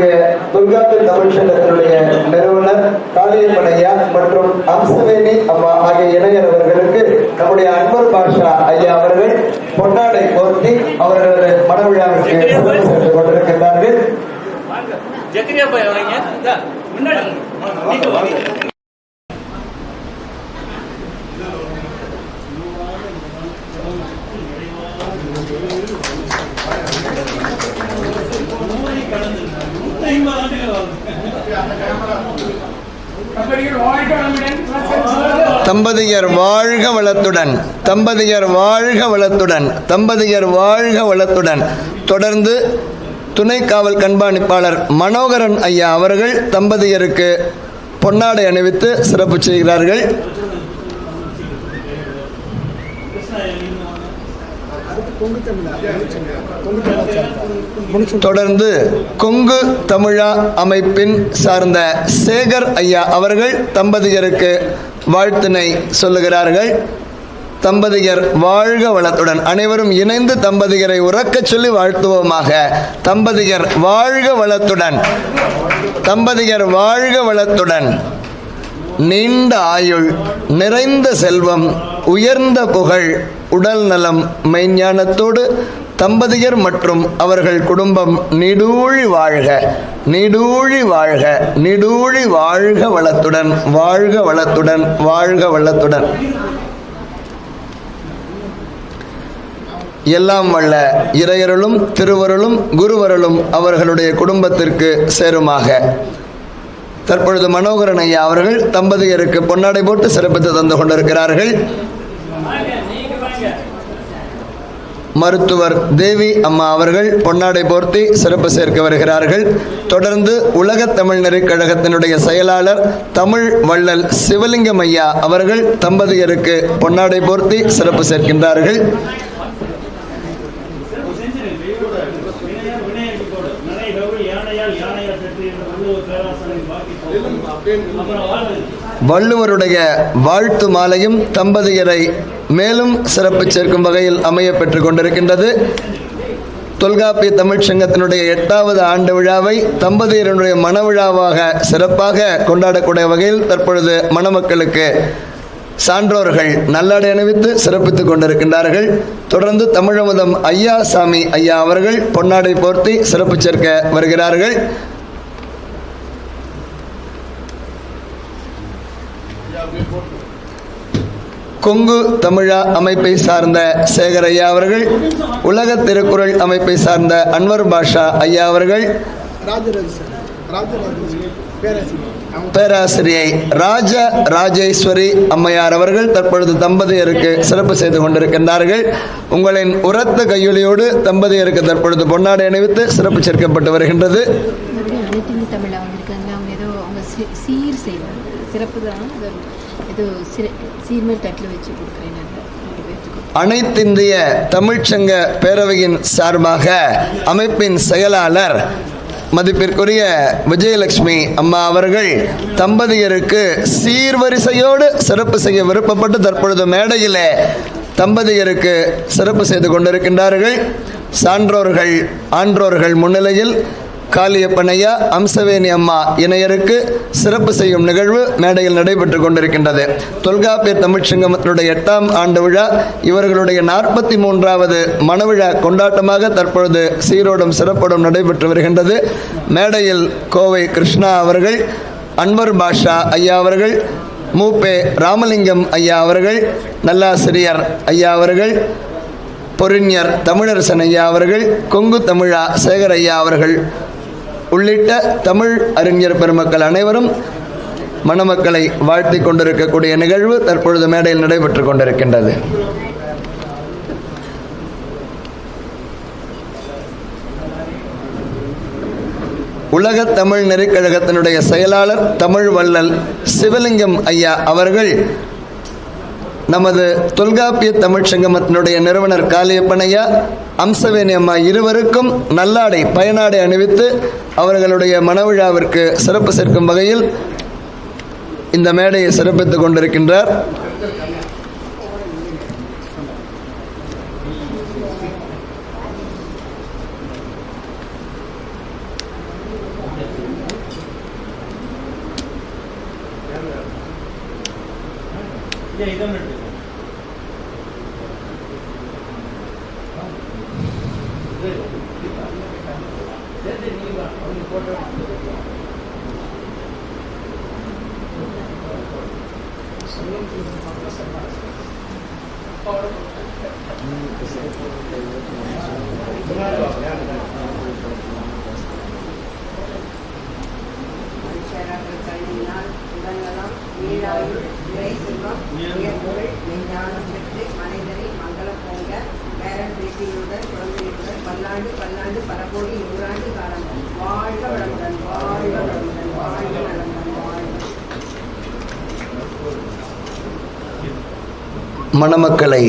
நம்முடைய துர்காப்பூர் தமிழ் சங்கத்தினுடைய நிறுவனர் காளியம்மன் மற்றும் அம்சவேணி அம்மா ஆகிய இணையர் அவர்களுக்கு நம்முடைய அன்பர் பாஷா ஐயா அவர்கள் பொன்னாடை போர்த்தி அவர்களது மனவிழாவிற்கு சிறப்பு சேர்த்துக் கொண்டிருக்கின்றார்கள். தம்பதியர் வாழ்க வளத்துடன் தம்பதியர் வாழ்க வளத்துடன் தம்பதியர் வாழ்க வளத்துடன். தொடர்ந்து துணை காவல் கண்காணிப்பாளர் மனோகரன் ஐயா அவர்கள் தம்பதியருக்கு பொன்னாடை அணிவித்து சிறப்பு செய்கிறார்கள். தொடர்ந்து கொங்கு தமிழா அமைப்பின் சார்ந்த சேகர் ஐயா அவர்கள் தம்பதியருக்கு வாழ்த்தினை சொல்லுகிறார்கள். தம்பதியர் வாழ்க வளத்துடன். அனைவரும் இணைந்து தம்பதியரை உறக்கச் சொல்லி வாழ்த்துவோமாக. தம்பதியர் வாழ்க வளத்துடன். தம்பதியர் வாழ்க வளத்துடன். நீண்ட ஆயுள் நிறைந்த செல்வம் உயர்ந்த புகழ் உடல் நலம் மெய்ஞானத்தோடு தம்பதியர் மற்றும் அவர்கள் குடும்பம் நீடூழி வாழ்க நீடூழி வாழ்க நீடூழி வாழ்க வளத்துடன் வாழ்க வளத்துடன் வாழ்க வளத்துடன். எல்லாம் வல்ல இறையருளும் திருவருளும் குருவருளும் அவர்களுடைய குடும்பத்திற்கு சேருமாக. தற்பொழுது மனோகரன் ஐயா அவர்கள் தம்பதியருக்கு பொன்னாடை போட்டு சிறப்பித்து தந்து கொண்டிருக்கிறார்கள். மருத்துவர் தேவி அம்மா அவர்கள் பொன்னாடை போர்த்தி சிறப்பு சேர்க்க வருகிறார்கள். தொடர்ந்து உலக தமிழ் நெறிக் கழகத்தினுடைய செயலாளர் தமிழ் வள்ளல் சிவலிங்கம் ஐயா அவர்கள் தம்பதியருக்கு பொன்னாடை போர்த்தி சிறப்பு சேர்க்கின்றார்கள். வள்ளுவருடைய வாழ்த்து மாலையும் தம்பதியரை மேலும் சிறப்பு சேர்க்கும் வகையில் அமைய பெற்றுக் கொண்டிருக்கின்றது. தொல்காப்பிய தமிழ்ச் சங்கத்தினுடைய எட்டாவது ஆண்டு விழாவை தம்பதியருடைய மனவிழாவாக சிறப்பாக கொண்டாடக்கூடிய வகையில் தற்பொழுது மணமக்களுக்கு சான்றோர்கள் நல்லாடை அணிவித்து சிறப்பித்துக் கொண்டிருக்கின்றார்கள். தொடர்ந்து தமிழமுதம் ஐயா சாமி ஐயா அவர்கள் பொன்னாடை போர்த்தி சிறப்பு சேர்க்க வருகிறார்கள். கொங்கு தமிழா அமைப்பை சார்ந்த சேகர் ஐயா அவர்கள் உலக திருக்குறள் அமைப்பை சார்ந்த அன்வர் பாஷா ஐயா அவர்கள் பேராசிரியை ராஜ ராஜேஸ்வரி அம்மையார் அவர்கள் தற்பொழுது தம்பதியருக்கு சிறப்பு செய்து கொண்டிருக்கின்றார்கள். உங்களின் உரத்த கையொலியோடு தம்பதியருக்கு தற்பொழுது பொன்னாடை அணிவித்து சிறப்பு சேர்க்கப்பட்டு வருகின்றது. சீர் சிறப்பு தான் அது சீர்மேல் தட்டில் வச்சு கொடுக்குறேன் அனைத்திந்திய தமிழ்ச்சங்க பேரவையின் சார்பாக அமைப்பின் செயலாளர் மதிப்பிற்குரிய விஜயலட்சுமி அம்மா அவர்கள் தம்பதியருக்கு சீர்வரிசையோடு சிறப்பு செய்ய விருப்பப்பட்டு தற்பொழுது மேடையிலே தம்பதியருக்கு சிறப்பு செய்து கொண்டிருக்கின்றார்கள். சான்றோர்கள் ஆன்றோர்கள் முன்னிலையில் காளியப்பனையா அம்சவேணி அம்மா இணையருக்கு சிறப்பு செய்யும் நிகழ்வு மேடையில் நடைபெற்றுக் கொண்டிருக்கின்றது. தொல்காப்பிய தமிழ்ச் சங்கமத்தினுடைய எட்டாம் ஆண்டு விழா இவர்களுடைய நாற்பத்தி மூன்றாவது மணவிழா கொண்டாட்டமாக தற்பொழுது சீரோடும் சிறப்போடும் நடைபெற்று வருகின்றது. மேடையில் கோவை கிருஷ்ணா அவர்கள் அன்வர் பாஷா ஐயா அவர்கள் மூப்பே ராமலிங்கம் ஐயா அவர்கள் நல்லாசிரியர் ஐயா அவர்கள் பொறிஞர் தமிழரசன் ஐயா அவர்கள் கொங்கு தமிழா சேகர் ஐயா அவர்கள் உள்ளிட்ட தமிழ் அறிஞர் பெருமக்கள் அனைவரும் மணமக்களை வாழ்த்தி கொண்டிருக்கக்கூடிய நிகழ்வு தற்பொழுது மேடையில் நடைபெற்றுக் கொண்டிருக்கின்றது. உலக தமிழ் நெறிக்கழகத்தினுடைய செயலாளர் தமிழ் வள்ளல் சிவலிங்கம் ஐயா அவர்கள் நமது தொல்காப்பிய தமிழ்ச் சங்கமத்தினுடைய நிறுவனர் காளியப்பனையா அம்சவேணி அம்மா இருவருக்கும் நல்லாடை பயனாடை அணிவித்து அவர்களுடைய மனவிழாவிற்கு சிறப்பு சேர்க்கும் வகையில் இந்த மேடையை சிறப்பித்துக் கொண்டிருக்கின்றார். Yeah, you don't பல்லாண்டு பல்லாண்டு பரகோடி நூறாண்டு காலம் வாழ்க வளமுடன் வாழ்க வளமுடன் வாழ்க வளமுடன் வாழ்க மணமக்களை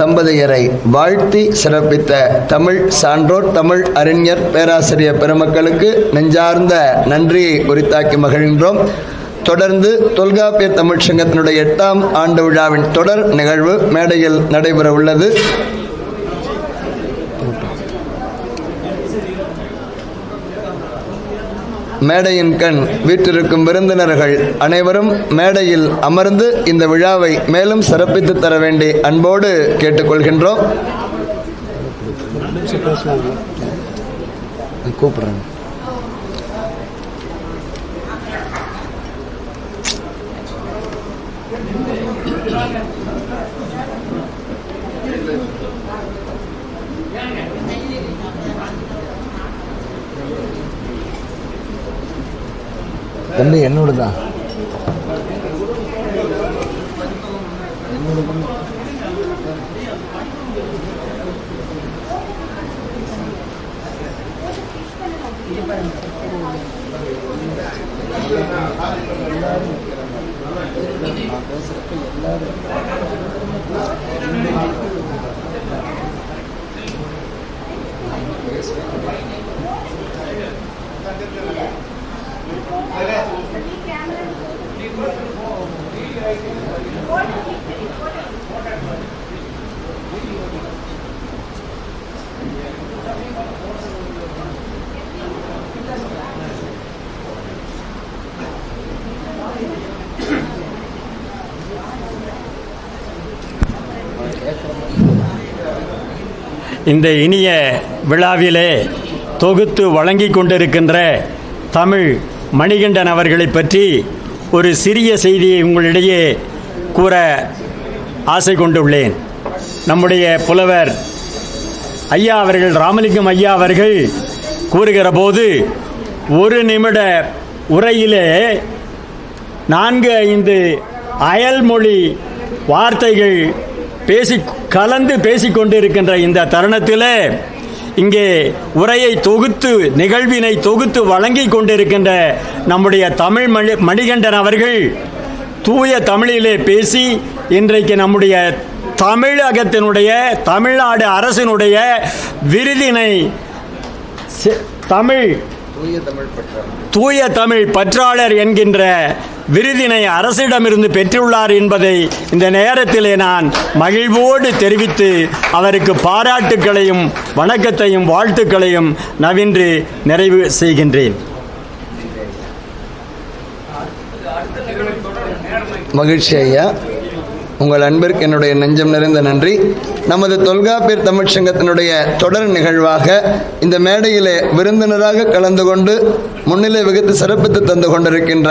தம்பதியரை வாழ்த்தி சிறப்பித்த தமிழ் சான்றோர் தமிழ் அறிஞர் பேராசிரியர் பெருமக்களுக்கு நெஞ்சார்ந்த நன்றியை உரித்தாக்கி மகிழ்கின்றோம். தொடர்ந்து தொல்காப்பிய தமிழ்ச் சங்கத்தினுடைய எட்டாம் ஆண்டு விழாவின் தொடர் நிகழ்வு மேடையில் நடைபெற உள்ளது மேடையின் கண் வீற்றிருக்கும் விருந்தினர்கள் அனைவரும் மேடையில் அமர்ந்து இந்த விழாவை மேலும் சிறப்பித்து தர வேண்டி அன்போடு கேட்டுக்கொள்கின்றோம். கூப்பிடுறேன். தம்பி என்னோட இந்த இனிய விழாவிலே தொகுத்து வழங்கிக் கொண்டிருக்கின்ற தமிழ் மணிகண்டன் அவர்களை பற்றி ஒரு சிறிய செய்தியை உங்களிடையே கூற ஆசை கொண்டுள்ளேன். நம்முடைய புலவர் ஐயா அவர்கள் ராமலிங்கம் ஐயா அவர்கள் கூறுகிற போது ஒரு நிமிட உரையிலே நான்கு ஐந்து அயல்மொழி வார்த்தைகள் பேசி கலந்து பேசிக்கொண்டிருக்கின்ற இந்த தருணத்தில் இங்கே உரையை தொகுத்து நிகழ்வினை தொகுத்து வழங்கி கொண்டிருக்கின்ற நம்முடைய தமிழ் மணி மணிகண்டன் அவர்கள் தூய தமிழிலே பேசி இன்றைக்கு நம்முடைய தமிழகத்தினுடைய தமிழ்நாடு அரசினுடைய விருதினை தமிழ் தூய தமிழ் பற்றாளர் என்கின்ற விருதினை அரசிடமிருந்து பெற்றுள்ளார் என்பதை இந்த நேரத்திலே நான் மகிழ்வோடு தெரிவித்து அவருக்கு பாராட்டுக்களையும் வணக்கத்தையும் வாழ்த்துக்களையும் நவின்று நிறைவு செய்கின்றேன். மகிழ்ச்சி ஐயா. உங்கள் அன்பிற்கு என்னுடைய நெஞ்சம் நிறைந்த நன்றி. நமது தொல்காப்பியர் தமிழ்ச்சங்கத்தினுடைய தொடர் நிகழ்வாக இந்த மேடையிலே விருந்தினராக கலந்து கொண்டு முன்னிலை வகுத்து சிறப்பித்து தந்து கொண்டிருக்கின்ற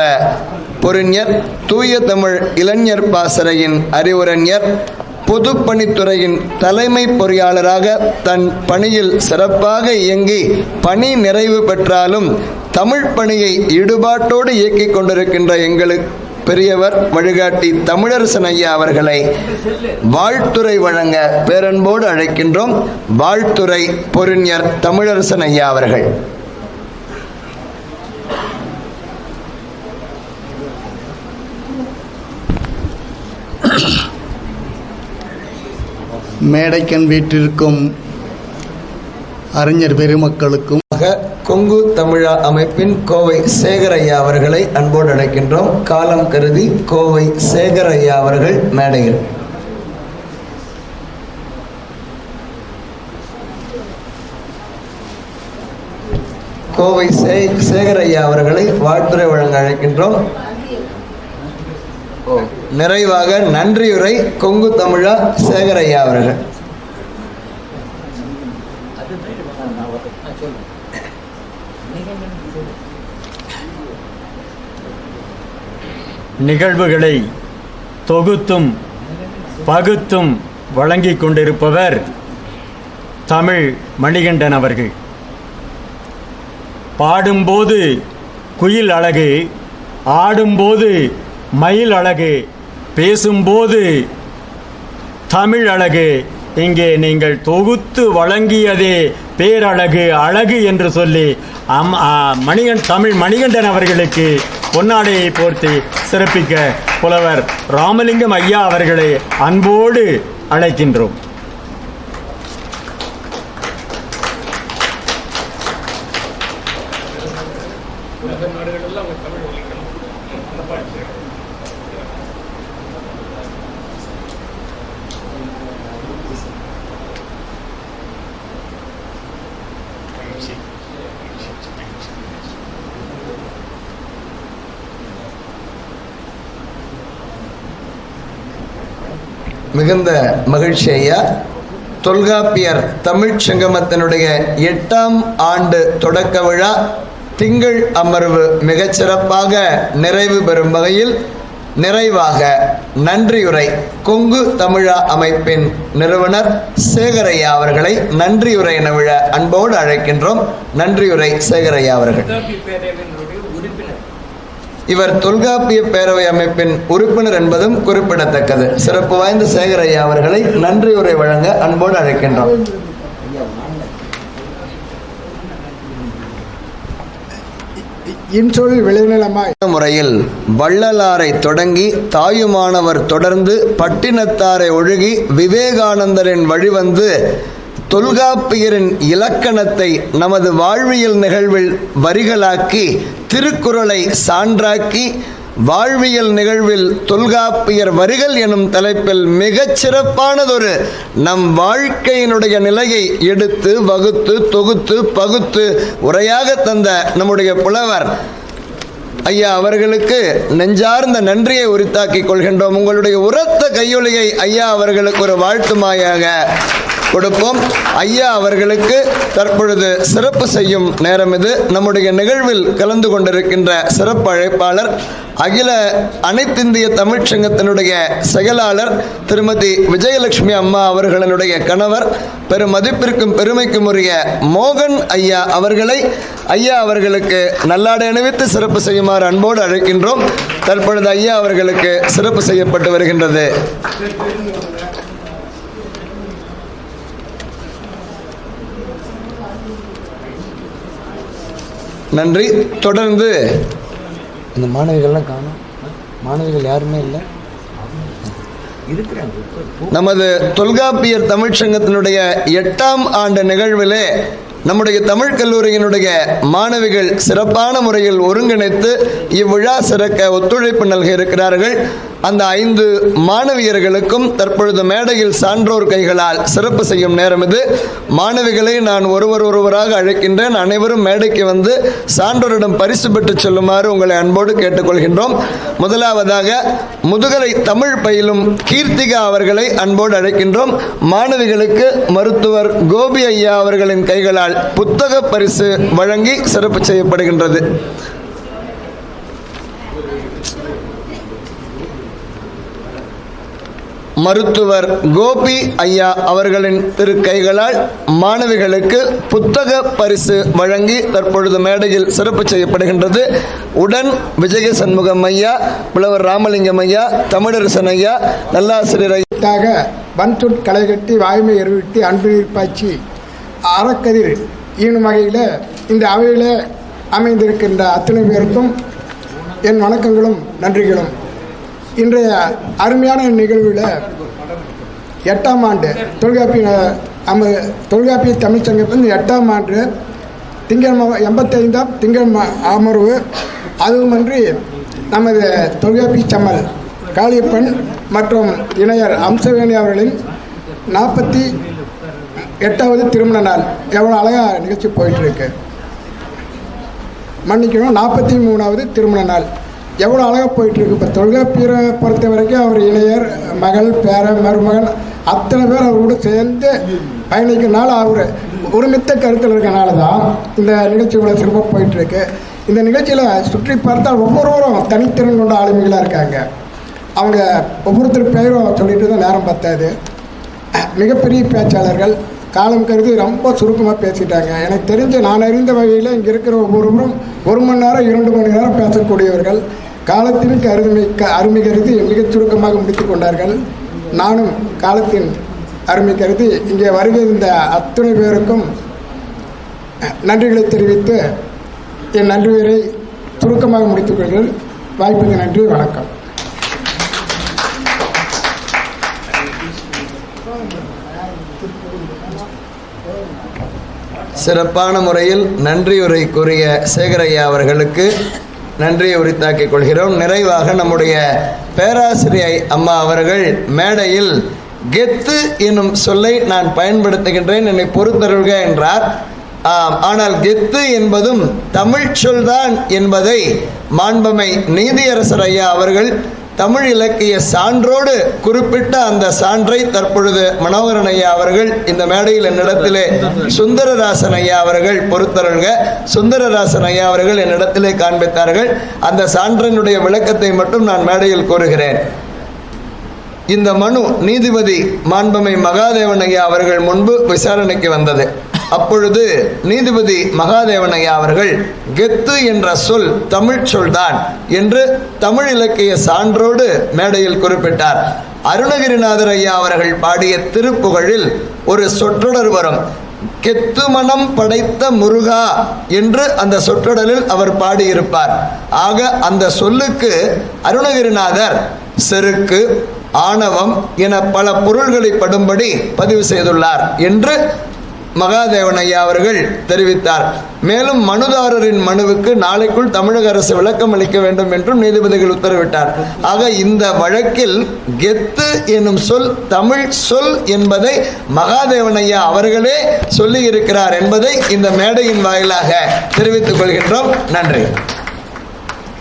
பொறிஞர் தூய தமிழ் இளைஞர் பாசறையின் அறிவுரைஞர் பொதுப்பணித்துறையின் தலைமை பொறியாளராக தன் பணியில் சிறப்பாக இயங்கி பணி நிறைவு பெற்றாலும் தமிழ் பணியை ஈடுபாட்டோடு இயக்கிக் கொண்டிருக்கின்ற எங்களுக்கு பெரியவர் வழிகாட்டி தமிழரசன் ஐயா அவர்களை வாழ்த்துறை வழங்க பேரன்போடு அழைக்கின்றோம். வாழ்த்துறை பொறிஞர் தமிழரசன் ஐயா அவர்கள். மேடைக்கண் வீட்டிற்கும் அறிஞர் பெருமக்களுக்கும் கொங்கு தமிழா அமைப்பின் கோவை சேகர் ஐயா அவர்களை அன்போடு அழைக்கின்றோம். காலம் கருதி கோவை சேகர் ஐயா அவர்கள் மேடையில். கோவை சே சேகர் ஐயா அவர்களை வாழ்த்துறை வழங்க அழைக்கின்றோம். நிறைவாக நன்றியுரை கொங்கு தமிழா சேகரையா அவர்கள். நிகழ்வுகளை தொகுத்தும் பகுத்தும் வழங்கிக் கொண்டிருப்பவர் தமிழ் மணிகண்டன் அவர்கள். பாடும்போது குயில் அழகு ஆடும்போது மயில் அழகு பேசும்போது தமிழ் அழகு இங்கே நீங்கள் தொகுத்து வழங்கியதே பேரழகு அழகு என்று சொல்லி அம் மணிகன் தமிழ் மணிகண்டன் அவர்களுக்கு பொன்னாடையை போர்த்தி சிறப்பிக்க புலவர் ராமலிங்கம் ஐயா அவர்களை அன்போடு அழைக்கின்றோம். மிகுந்த மகிழ்ச்சி ஐயா. தொல்காப்பியர் தமிழ்ச் சங்கமத்தினுடைய எட்டாம் ஆண்டு தொடக்க விழா திங்கள் அமர்வு மிகச் சிறப்பாக நிறைவு பெறும் வகையில் நிறைவாக நன்றியுரை கொங்கு தமிழா அமைப்பின் நிறுவனர் சேகரையா அவர்களை நன்றியுரை என விழ அன்போடு அழைக்கின்றோம். நன்றியுரை சேகரையா அவர்கள். இவர் தொல்காப்பிய பேரவை அமைப்பின் உறுப்பினர் என்பதும் குறிப்பிடத்தக்கது. சிறப்பு வாய்ந்த சேகரையா அவர்களை நன்றியுரை வழங்க அன்போடு அழைக்கின்றோம். இன்சொல் விளைநிலமாய். முறையில் வள்ளலாரை தொடங்கி தாயுமானவர் தொடர்ந்து பட்டினத்தாரை ஒழுகி விவேகானந்தரின் வழிவந்து தொல்காப்பியரின் இலக்கணத்தை நமது வாழ்வியல் நிகழ்வில் வரிகளாக்கி திருக்குறளை சான்றாக்கி வாழ்வியல் நிகழ்வில் தொல்காப்பியர் வரிகள் எனும் தலைப்பில் மிகச் சிறப்பானதொரு நம் வாழ்க்கையினுடைய நிலையை எடுத்து வகுத்து தொகுத்து பகுத்து உரையாக தந்த நம்முடைய புலவர் ஐயா அவர்களுக்கு நெஞ்சார்ந்த நன்றியை உரித்தாக்கிக் கொள்கின்றோம். உங்களுடைய உரத்த கையொலியை ஐயா அவர்களுக்கு ஒரு வாழ்த்துமாயாக கொடுப்போம். ஐயா அவர்களுக்கு தற்பொழுது சிறப்பு செய்யும் நேரம் இது. நம்முடைய நிகழ்வில் கலந்து கொண்டிருக்கின்ற சிறப்பு அழைப்பாளர் அகில அனைத்திந்திய தமிழ்ச் சங்கத்தினுடைய செயலாளர் திருமதி விஜயலட்சுமி அம்மா அவர்களினுடைய கணவர் பெரும் மதிப்பிற்கும் பெருமைக்கும் உரிய மோகன் ஐயா அவர்களை ஐயா அவர்களுக்கு நல்லாடை அணிவித்து சிறப்பு செய்யுமாறு அன்போடு அழைக்கின்றோம். தற்பொழுது ஐயா அவர்களுக்கு சிறப்பு செய்யப்பட்டு வருகின்றது. நன்றி. தொடர்ந்து. இந்த மாணவிகள்லாம் காணும். மாணவிகள் யாருமே இல்லை. நமது தொல்காப்பியர் தமிழ்ச் சங்கத்தினுடைய எட்டாம் ஆண்டு நிகழ்விலே நம்முடைய தமிழ் கல்லூரியினுடைய மாணவிகள் சிறப்பான முறையில் ஒருங்கிணைத்து இவ்விழா சிறக்க ஒத்துழைப்பு நல்க இருக்கிறார்கள் அந்த ஐந்து மாணவியர்களுக்கும் தற்பொழுது மேடையில் சான்றோர் கைகளால் சிறப்பு செய்யும் நேரம் இது. மாணவிகளை நான் ஒருவர் ஒருவராக அழைக்கின்றேன். அனைவரும் மேடைக்கு வந்து சான்றோரிடம் பரிசு பெற்று செல்லுமாறு உங்களை அன்போடு கேட்டுக்கொள்கின்றோம். முதலாவதாக முதுகலை தமிழ் பயிலும் கீர்த்திகா அவர்களை அன்போடு அழைக்கின்றோம். மாணவிகளுக்கு மருத்துவர் கோபி ஐயா அவர்களின் கைகளால் புத்தக பரிசு வழங்கி சிறப்பு செய்யப்படுகின்றது. மருத்துவர் கோபி ஐயா அவர்களின் திருக்கைகளால் மாணவிகளுக்கு புத்தக பரிசு வழங்கி தற்பொழுது மேடையில் சிறப்பு செய்யப்படுகின்றது. உடன் விஜய சண்முகம் ஐயா புலவர் ராமலிங்கம் ஐயா தமிழரசன் ஐயா நல்லாசிரியர் ஐயா. ாக வன்சொற் வாய்மை எருவிட்டு அன்பு பாய்ச்சி அறக்கதிர் ஈனும் வகையில் இந்த அவையில் அமைந்திருக்கின்ற அத்தனை பேருக்கும் என் வணக்கங்களும் நன்றிகளும். இன்றைய அருமையான நிகழ்வில் எட்டாம் ஆண்டு தொல்காப்பிய நம்ம தொல்காப்பிய தமிழ்ச்சங்கத்தின் எட்டாம் ஆண்டு திங்கள் எண்பத்தைந்தாம் திங்கள் ம- அமர்வு. அதுவுமன்றி நமது தொல்காப்பிய சம்மல் காளியப்பன் மற்றும் இணையர் அம்சவேணி அவர்களின் நாற்பத்தி எட்டாவது திருமண நாள். எவ்வளோ அழகாக நிகழ்ச்சி போயிட்டுருக்கு மன்னிக்கணும் நாற்பத்தி மூணாவது திருமண நாள். எவ்வளோ அழகாக போயிட்டுருக்கு. இப்போ தொல்காப்பியரை பொறுத்த வரைக்கும் அவர் இளையர் மகள் பேர மருமகன் அத்தனை பேர் அவரோட சேர்ந்து பயணிக்கனால அவர் ஒருமித்த கருத்தில் இருக்கனால தான் இந்த நிகழ்ச்சி இவ்வளோ சிறப்பாக போயிட்டுருக்கு. இந்த நிகழ்ச்சியில் சுற்றி பார்த்தால் ஒவ்வொருவரும் தனித்திறன் கொண்ட ஆளுமைகளாக இருக்காங்க. அவங்க ஒவ்வொருத்தர் பெயரும் சொல்லிட்டு தான் நேரம் பார்த்தாது மிகப்பெரிய பேச்சாளர்கள். காலம் கருதி ரொம்ப சுருக்கமாக பேசிட்டாங்க. எனக்கு தெரிஞ்ச நான் அறிந்த வகையில் இங்கே இருக்கிற ஒவ்வொருவரும் ஒரு மணி நேரம் இரண்டு மணி நேரம் பேசக்கூடியவர்கள். காலத்திற்கு அருமை அருமை கருதி மிகச் சுருக்கமாக முடித்துக் கொண்டார்கள். நானும் காலத்தின் அருமை கருதி இங்கே வருகை இருந்த அத்தனை பேருக்கும் நன்றிகளை தெரிவித்து என் நன்றிகளை சுருக்கமாக முடித்துக் கொள்கிறேன். வாய்ப்புக்கு நன்றி வணக்கம். சிறப்பான முறையில் நன்றியுரை கூறிய சேகரையா அவர்களுக்கு நன்றியை உரித்தாக்கிக் கொள்கிறோம். நிறைவாக நம்முடைய பேராசிரியை அம்மா அவர்கள் மேடையில் கெத்து என்னும் சொல்லை நான் பயன்படுத்துகின்றேன். என்னை பொறுத்தருள்க என்றார். ஆனால் கெத்து என்பதும் தமிழ் சொல்தான் என்பதை மாண்பமை நீதியரசர் ஐயா அவர்கள் தமிழ் இலக்கிய சான்றோடு குறிப்பிட்ட அந்த சான்றை தற்பொழுது மனோகரன் ஐயா அவர்கள் இந்த மேடையில் என்னிடத்திலே சுந்தரராசன் ஐயா அவர்கள் பொறுத்தருள்க. சுந்தரராசன் ஐயா அவர்கள் என்னிடத்திலே காண்பித்தார்கள். அந்த சான்றினுடைய விளக்கத்தை மட்டும் நான் மேடையில் கூறுகிறேன். இந்த மனு நீதிபதி மாண்பமை மகாதேவன் ஐயா அவர்கள் முன்பு விசாரணைக்கு வந்தது. அப்பொழுது நீதிபதி மகாதேவனையா அவர்கள் கெத்து என்ற சொல் தமிழ் சொல்தான் என்று தமிழ் இலக்கிய சான்றோடு மேடையில் குறிப்பிட்டார். அருணகிரிநாதர் ஐயா அவர்கள் பாடிய திருப்புகழில் ஒரு சொற்றொடர் வரும். கெத்து மனம் படைத்த முருகா என்று அந்த சொற்றொடரில் அவர் பாடியிருப்பார். ஆக அந்த சொல்லுக்கு அருணகிரிநாதர் செருக்கு ஆணவம் என பல பொருள்களை படும்படி பதிவு செய்துள்ளார் என்று மகாதேவன் ஐயா அவர்கள் தெரிவித்தார். மேலும் மனுதாரரின் மனுவுக்கு நாளைக்குள் தமிழக அரசு விளக்கம் அளிக்க வேண்டும் என்றும் நீதிபதிகள் உத்தரவிட்டார். ஆக இந்த வழக்கில் கெத்து எனும் சொல் தமிழ் சொல் என்பதை மகாதேவன் ஐயா அவர்களே சொல்லி இருக்கிறார் என்பதை இந்த மேடையின் வாயிலாக தெரிவித்துக் கொள்கின்றோம். நன்றி.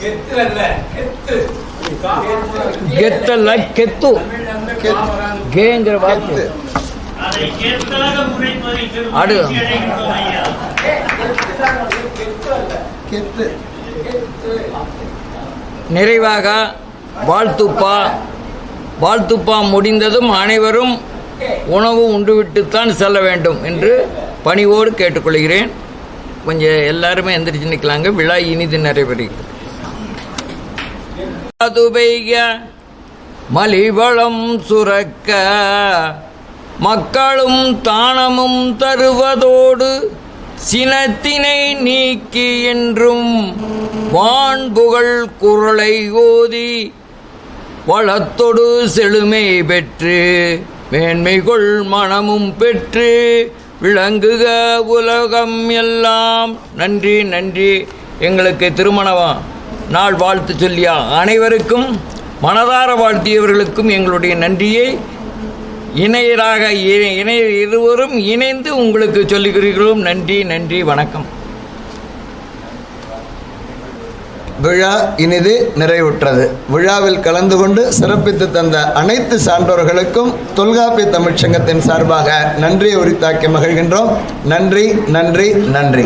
கெத்து. அல்ல கெத்து. கெத்தல்ல கெத்து கேங்கிற வார்த்தை நிறைவாக வாழ்த்துப்பா. வாழ்த்துப்பா முடிந்ததும் அனைவரும் உணவு உண்டுவிட்டுத்தான் செல்ல வேண்டும் என்று பணிவோடு கேட்டுக்கொள்கிறேன். கொஞ்சம் எல்லாருமே எந்திரிச்சு நிற்கலாங்க விழா இனிது நிறைவேறுகிறது மலிவளம் சுரக்க மக்களும் தானமும் தருவதோடு சினத்தினை நீக்கி என்றும் வான்புகழ் குரலை ஓதி வளத்தொடு செழுமை பெற்று மேன்மைகொள் மனமும் பெற்று விளங்குக உலகம் எல்லாம். நன்றி நன்றி. எங்களுக்கு திருமணவா நாள் வாழ்த்து சொல்லியா? அனைவருக்கும் மனதார வாழ்த்தியவர்களுக்கும் எங்களுடைய நன்றியை இணையராக இணை இருவரும் இணைந்து உங்களுக்கு சொல்லுகிறீர்களும் நன்றி நன்றி வணக்கம். விழா இனிது நிறைவுற்றது. விழாவில் கலந்து கொண்டு சிறப்பித்து தந்த அனைத்து சான்றோர்களுக்கும் தொல்காப்பிய தமிழ்ச்சங்கத்தின் சார்பாக நன்றியை உரித்தாக்கி மகிழ்கின்றோம். நன்றி நன்றி நன்றி.